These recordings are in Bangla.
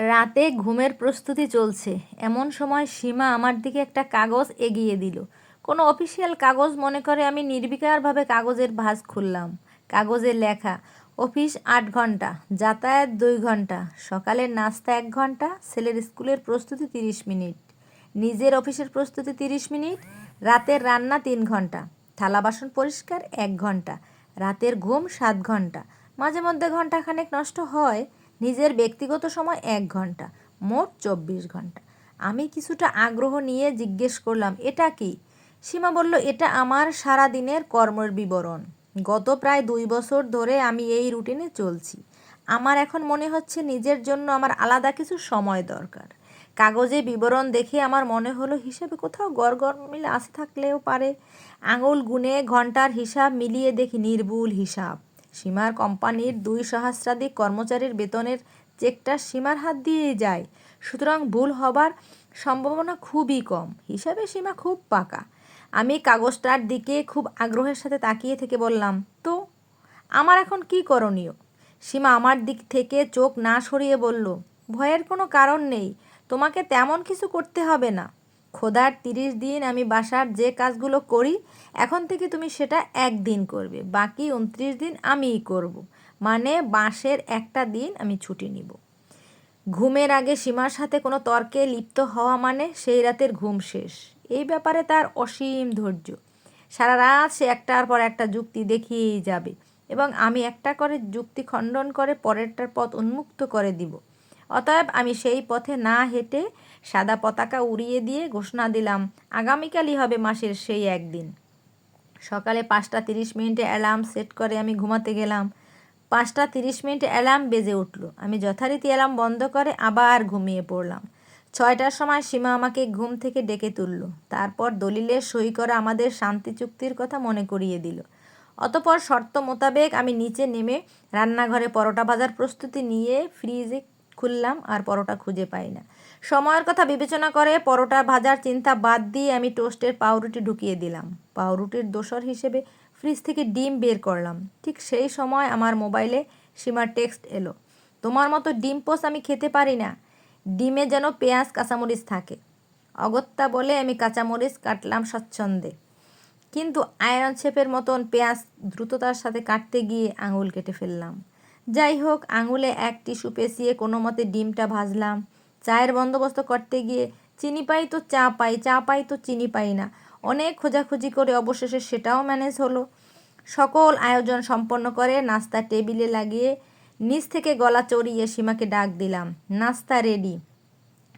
রাতে ঘুমের প্রস্তুতি চলছে। এমন সময় সীমা আমার দিকে একটা কাগজ এগিয়ে দিল। কোনো অফিসিয়াল কাগজ মনে করে আমি নির্বিকারভাবে কাগজের ভাঁজ খুললাম। কাগজে লেখা, অফিস আট ঘণ্টা, যাতায়াত দুই ঘণ্টা, সকালের নাস্তা এক ঘণ্টা, ছেলের স্কুলের প্রস্তুতি তিরিশ মিনিট, নিজের অফিসের প্রস্তুতি তিরিশ মিনিট, রাতের রান্না তিন ঘণ্টা, থালা বাসন পরিষ্কার এক ঘণ্টা, রাতের ঘুম সাত ঘণ্টা। মাঝে মধ্যে ঘন্টাখানেক নষ্ট হয় নিজের ব্যক্তিগত সময় এক ঘণ্টা, মোট চব্বিশ ঘণ্টা। আমি কিছুটা আগ্রহ নিয়ে জিজ্ঞেস করলাম, এটা কি? সীমা বলল, এটা আমার সারা দিনের কর্মের বিবরণ। গত প্রায় দুই বছর ধরে আমি এই রুটিনে চলছি। আমার এখন মনে হচ্ছে নিজের জন্য আমার আলাদা কিছু সময় দরকার। কাগজে বিবরণ দেখে আমার মনে হলো হিসাবে কোথাও গড় গড় মিলে আসে থাকলেও পারে। আঙুল গুনে ঘণ্টার হিসাব মিলিয়ে দেখি নির্ভুল হিসাব। সীমার কোম্পানির দুই সহস্রাধিক কর্মচারীর বেতনের চেকটা সীমার হাত দিয়েই যায়। সুতরাং ভুল হবার সম্ভাবনা খুবই কম। হিসাবে সীমা খুব পাকা। আমি কাগজটার দিকে খুব আগ্রহের সাথে তাকিয়ে থেকে বললাম, তো, আমার এখন কি করণীয়? সীমা আমার দিক থেকে চোখ না সরিয়ে বলল, ভয়ের কোনো কারণ নেই। তোমাকে তেমন কিছু করতে হবে না। খোদার তিরিশ দিন আমি বাসার যে কাজগুলো করি, এখন থেকে তুমি সেটা একদিন করবে, বাকি উনত্রিশ দিন আমিই করব। মানে বাঁশের একটা দিন আমি ছুটি নিব। ঘুমের আগে সীমার সাথে কোনো তর্কে লিপ্ত হওয়া মানে সেই রাতের ঘুম শেষ। এই ব্যাপারে তার অসীম ধৈর্য। সারা রাত সে একটার পর একটা যুক্তি দেখিয়েই যাবে এবং আমি একটা করে যুক্তি খণ্ডন করে পরেরটার পথ উন্মুক্ত করে দিব। অতএব আমি সেই পথে না হেঁটে সাদা পতাকা উড়িয়ে দিয়ে ঘোষণা দিলাম, আগামীকালই হবে মাসের সেই একদিন। সকালে পাঁচটা তিরিশ মিনিটে অ্যালার্ম সেট করে আমি ঘুমাতে গেলাম। পাঁচটা তিরিশ মিনিটে অ্যালার্ম বেজে উঠল। আমি যথারীতি অ্যালার্ম বন্ধ করে আবার ঘুমিয়ে পড়লাম। ছয়টার সময় সীমা আমাকে ঘুম থেকে ডেকে তুলল। তারপর দলিলে সই করা আমাদের শান্তি চুক্তির কথা মনে করিয়ে দিল। অতপর শর্ত মোতাবেক আমি নিচে নেমে রান্নাঘরে পরোটা ভাজার প্রস্তুতি নিয়ে ফ্রিজে খুললাম আর পরোটা খুঁজে পাই না। সময়ের কথা বিবেচনা করে পরোটা ভাজার চিন্তা বাদ দিয়ে আমি টোস্টের পাউরুটি ঢুকিয়ে দিলাম। পাউরুটির দোসর হিসেবে ফ্রিজ থেকে ডিম বের করলাম। ঠিক সেই সময় আমার মোবাইলে সীমার টেক্সট এলো। তোমার মতো ডিম পোস আমি খেতে পারি না। ডিমে যেন পেঁয়াজ, কাঁচামরিচ থাকে। অগত্যা বলে আমি কাঁচামরিচ কাটলাম স্বচ্ছন্দে কিন্তু আয়রন শেপের মতন পেঁয়াজ দ্রুততার সাথে কাটতে গিয়ে আঙুল কেটে ফেললাম। যাই হোক আঙুলে এক টিস্যু পেঁচিয়ে কোনো মতে ডিমটা ভাজলাম। চায়ের বন্দোবস্ত করতে গিয়ে, চিনি পাই তো চা পাই চা পাই তো চিনি পাই না। অনেক খোঁজাখুঁজি করে অবশেষে সেটাও ম্যানেজ হলো। সকল আয়োজন সম্পন্ন করে নাস্তা টেবিলে লাগিয়ে নিচ থেকে গলা চড়িয়ে সীমাকে ডাক দিলাম, নাস্তা রেডি।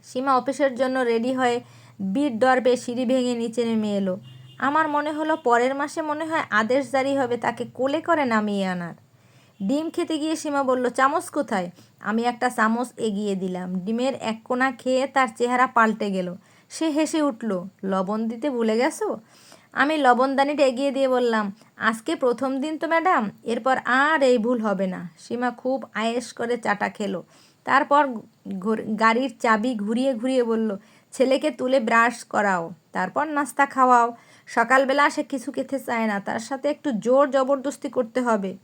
সীমা অফিসের জন্য রেডি হয়ে বীর দর্বে সিঁড়ি ভেঙে নিচে নেমে এলো। আমার মনে হলো পরের মাসে মনে হয় আদেশ জারি হবে, তাকে কোলে করে নামিয়ে আনার। ডিম খেতে গিয়ে সীমা বলল, চামচ কোথায়? আমি একটা চামচ এগিয়ে দিলাম। ডিমের এক কোনা খেয়ে তার চেহারা পাল্টে গেল। সে হেসে উঠল, লবণ দিতে ভুলে গেছো? আমি লবণদানিটা এগিয়ে দিয়ে বললাম, আজকে প্রথম দিন তো, ম্যাডাম, এরপর আর এই ভুল হবে না। সীমা খুব আয়েস করে চাটা খেলো। তারপর গাড়ির চাবি ঘুরিয়ে ঘুরিয়ে বলল, ছেলেকে তুলে ব্রাশ করাও, তারপর নাস্তা খাওয়াও। সকালবেলা সে কিছু খেতে চায় না, তার সাথে একটু জোর জবরদস্তি করতে হবে।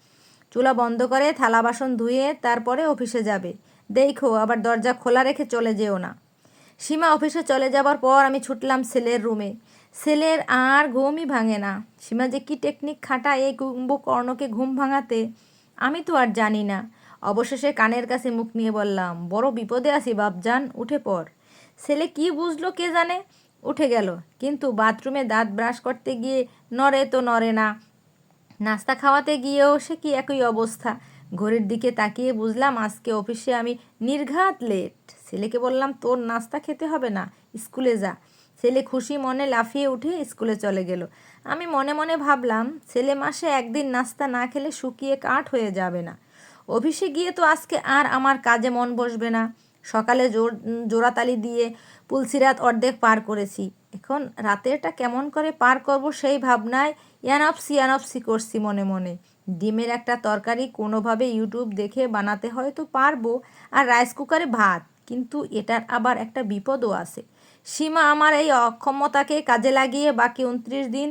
চুলা বন্ধ করে থালা বাসন ধুয়ে তারপরে অফিসে যাবে। দেখো, আবার দরজা খোলা রেখে চলে যেও না। সীমা অফিসে চলে যাবার পর আমি ছুটলাম ছেলের রুমে। ছেলের আর ঘুমই ভাঙে না। সীমা যে কী টেকনিক খাটা এই কুম্ভকর্ণকে ঘুম ভাঙাতে, আমি তো আর জানি না। অবশেষে কানের কাছে মুখ নিয়ে বললাম, বড় বিপদে আছি বাপজান, উঠে পড়। ছেলে কি বুঝলো কে জানে? উঠে গেল। কিন্তু বাথরুমে দাঁত ব্রাশ করতে গিয়ে নড়ে তো নড়ে না। নাস্তা খাওয়াতে গিয়েও সে কি একই অবস্থা? ঘড়ির দিকে তাকিয়ে বুঝলাম আজকে অফিসে আমি নির্ঘাত লেট ছেলেকে বললাম, তোর নাস্তা খেতে হবে না, স্কুলে যা। ছেলে খুশি মনে লাফিয়ে উঠে স্কুলে চলে গেল। আমি মনে মনে ভাবলাম, ছেলে মাসে একদিন নাস্তা না খেলে শুকিয়ে কাঠ হয়ে যাবে না। অফিসে গিয়ে তো আজকে আর আমার কাজে মন বসবে না। সকালে জোর জোড়াতালি দিয়ে পুলসিরাত অর্ধেক পার করেছি। এখন রাতেরটা কেমন করে পার করব সেই ভাবনায় ইয়ানপসি ইয়ানপসি করছি মনে মনে। ডিমের একটা তরকারি কোনোভাবে ইউটিউব দেখে বানাতে হয়তো পারব আর রাইস কুকারে ভাত, কিন্তু এটার আবার একটা বিপদও আছে। সীমা আমার এই অক্ষমতাকে কাজে লাগিয়ে বাকি উনত্রিশ দিন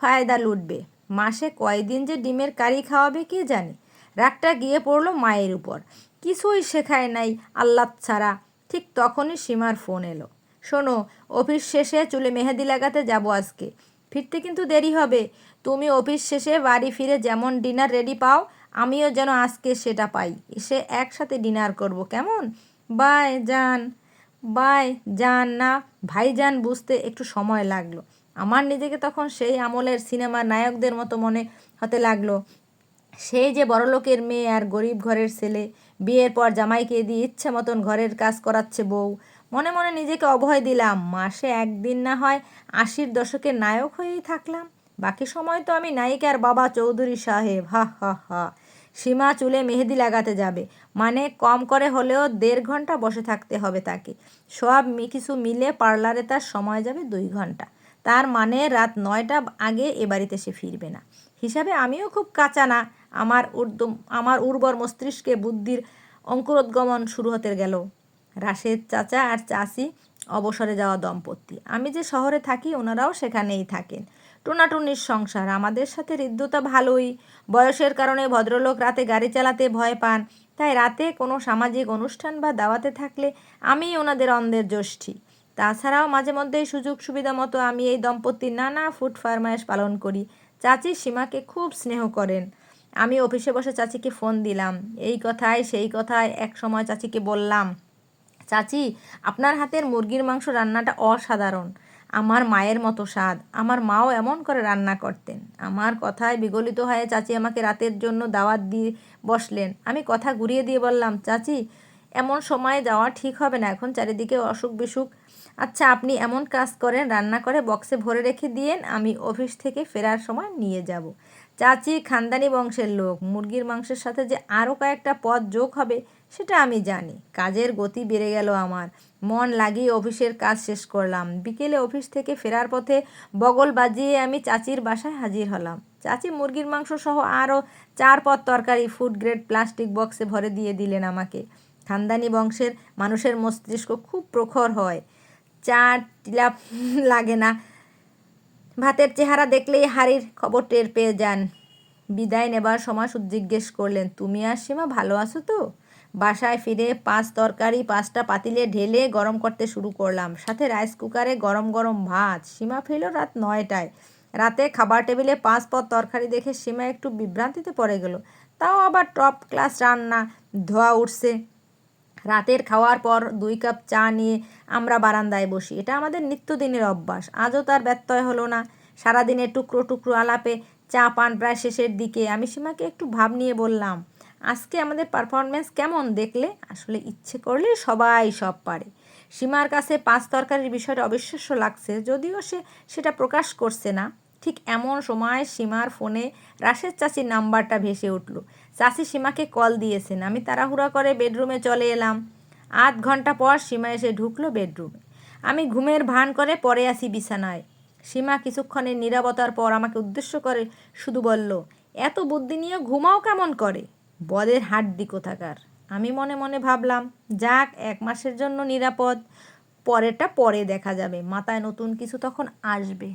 ফায়দা লুটবে। মাসে কয়দিন যে ডিমের কারি খাওয়াবে কে জানে? রাগটা গিয়ে পড়ল মায়ের উপর। কিছুই শেখায় নাই আল্লাহ ছাড়া। ঠিক তখনই সীমার ফোন এলো। শোনো, অফিস শেষে চুলে মেহেদি লাগাতে যাব আজকে। ফিরতে কিন্তু দেরি হবে। তুমি অফিস শেষে বাড়ি ফিরে যেমন ডিনার রেডি পাও, আমিও যেন আজকে সেটা পাই। এসে একসাথে ডিনার করব, কেমন? বাই যান বাই যান না, ভাইজান বুঝতে একটু সময় লাগল। আমার নিজেকে তখন সেই আমলের সিনেমার নায়কদের মতো মনে হতে লাগল। সেই যে বড়লোকের মেয়ে আর গরিব ঘরের ছেলে, বিয়ের পর জামাইকে দিয়ে ইচ্ছে মতন ঘরের কাজ করাচ্ছে বউ। মনে মনে নিজেকে অভয় দিলাম। মাসে একদিন না হয় আশির দশকের নায়ক হয়েই থাকলাম। বাকি সময় তো আমি নায়িকার বাবা চৌধুরী সাহেব, হা হা হা। সীমা চুলে মেহেদি লাগাতে যাবে। মানে কম করে হলেও দেড় ঘণ্টা বসে থাকতে হবে তাকে। সব কিছু মিলে পার্লারে তার সময় যাবে দুই ঘণ্টা। তার মানে রাত নয়টা আগে এ বাড়িতে সে ফিরবে না। হিসাবে আমিও খুব কাঁচা না। আমার উর্দম আমার উর্বর মস্তিষ্কে বুদ্ধির অঙ্কুরোদ্গমন শুরু হতে গেল। রাশেদ চাচা আর চাচি অবসরে যাওয়া দম্পতি। আমি যে শহরে থাকি, ওনারাও সেখানেই থাকেন। টোনাটুনির সংসার, আমাদের সাথে হৃদ্যতা ভালোই। বয়সের কারণে ভদ্রলোক রাতে গাড়ি চালাতে ভয় পান। তাই রাতে কোনো সামাজিক অনুষ্ঠান বা দাওয়াতে থাকলে আমি ওনাদের অন্ধের জ্যোষ্ঠী। তাছাড়াও মাঝে মধ্যেই সুযোগ সুবিধা মতো আমি এই দম্পতির নানা ফুড ফারমায়েশ পালন করি। চাচি সীমাকে খুব স্নেহ করেন। আমি অফিসে বসে চাচিকে ফোন দিলাম। এই কথায়, সেই কথায় এক সময় চাচিকে বললাম চাচি, আপনার হাতের মুরগির মাংস রান্নাটা অসাধারণ। আমার মায়ের মতো স্বাদ। আমার মাও এমন করে রান্না করতেন। আমার কথায় বিগলিত হয়ে চাচি আমাকে রাতের জন্য দাওয়াত দিয়ে বসলেন। আমি কথা ঘুরিয়ে দিয়ে বললাম, চাচি, এমন সময়ে যাওয়া ঠিক হবে না। এখন চারিদিকে অসুখ বিসুখ। আচ্ছা আপনি এমন কাজ করেন, রান্না করে বক্সে ভরে রেখে দিয়েন, আমি অফিস থেকে ফেরার সময় নিয়ে যাব। চাচি খানদানি বংশের লোক। মুরগির মাংসের সাথে যে আরও কয়েকটা পদ যোগ হবে সেটা আমি জানি। কাজের গতি বেড়ে গেল আমার। মন লাগিয়ে অফিসের কাজ শেষ করলাম। বিকেলে অফিস থেকে ফেরার পথে বগল বাজিয়ে আমি চাচির বাসায় হাজির হলাম। চাচি মুরগির মাংস সহ আরও চার পদ তরকারি ফুড গ্রেড প্লাস্টিক বক্সে ভরে দিয়ে দিলেন আমাকে। খানদানি বংশের মানুষের মস্তিষ্ক খুব প্রখর হয়। চা টিলাপ লাগে না। ভাতের চেহারা দেখলেই হাড়ির খবর টের পেয়ে যান। বিদায় নেবার সময় জিজ্ঞেস করলেন, তুমি আর সীমা ভালো আছো তো? বাসায় ফিরে পাঁচ তরকারি, পাঁচটা পাতিলে ঢেলে গরম করতে শুরু করলাম। সাথে রাইস কুকারে গরম গরম ভাত। সীমা ফিরল রাত নয়টায়। রাতে খাবার টেবিলে পাঁচ পদ তরকারি দেখে সীমা একটু বিভ্রান্তিতে পড়ে গেল। তাও আবার টপ ক্লাস রান্না, ধোয়া উঠছে। রাতের খাওয়ার পর দুই কাপ চা নিয়ে আমরা বারান্দায় বসি। এটা আমাদের নিত্যদিনের অভ্যাস। আজও তার ব্যত্যয় হলো না। সারাদিনে টুকরো টুকরো আলাপে চা পান প্রায় শেষের দিকে। আমি সীমাকে একটু ভাব নিয়ে বললাম আজকে আমাদের পারফরমেন্স কেমন দেখলে? আসলে ইচ্ছে করলে সবাই সব পারে। সীমার কাছে পাঁচ তরকারির বিষয়টা অবিশ্বাস্য লাগছে, যদিও সে সেটা প্রকাশ করছে না। ঠিক এমন সময় সীমার ফোনে রাশেদ চাচির নাম্বারটা ভেসে উঠল। চাচি সীমাকে কল দিয়েছেন, আমি তাড়াহুড়া করে বেডরুমে চলে এলাম। আধ ঘণ্টা পর সীমা এসে ঢুকলো বেডরুমে। আমি ঘুমের ভান করে পরে আসি বিছানায়। সীমা কিছুক্ষণের নীরবতার পর আমাকে উদ্দেশ্য করে শুধু বলল, এত বুদ্ধি নিয়ে ঘুমাও কেমন করে? বদের হাড্ডি কোথাকার? আমি মনে মনে ভাবলাম, যাক, এক মাসের জন্য নিরাপদ পরেটা পরে দেখা যাবে, মাথায় নতুন কিছু তখন আসবে।